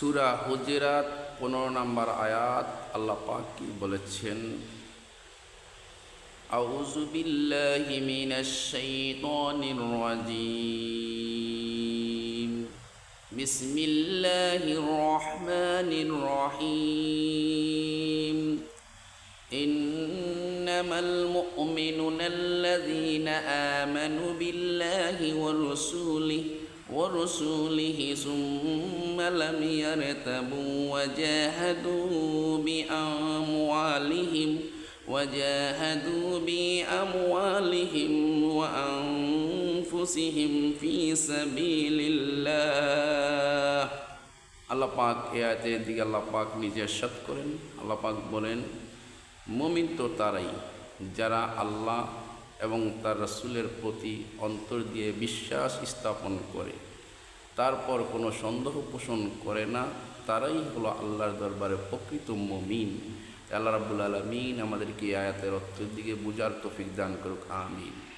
সুরা হুজরাত পনেরো নম্বর আয়াত আল্লাহ পাক কি বলেছেন أعوذ بالله من الشيطان الرجيم بسم الله الرحمن الرحيم إنما المؤمنون الذين آمنوا بالله ورسوله ورسوله ثم لم يرتبوا وجاهدوا بأموالهم وجاهدوا بأموالهم وأنفسهم في سبيل الله আল্লাহ পাক এ আয়াতের দিকে আল্লাহ পাক নিজে সাত করেন আল্লাহ পাক বলেন মমিন তো তারাই যারা আল্লাহ এবং তার রসুলের প্রতি অন্তর দিয়ে বিশ্বাস স্থাপন করে। তারপর কোনো সন্দেহ পোষণ করে না। তারাই হলো আল্লাহর দরবারে প্রকৃত মমিন। আল্লাহ রাবুল আলমিন আমাদেরকে আয়াতের অর্থের দিকে বুঝার তফিক দান করুক, আমিন।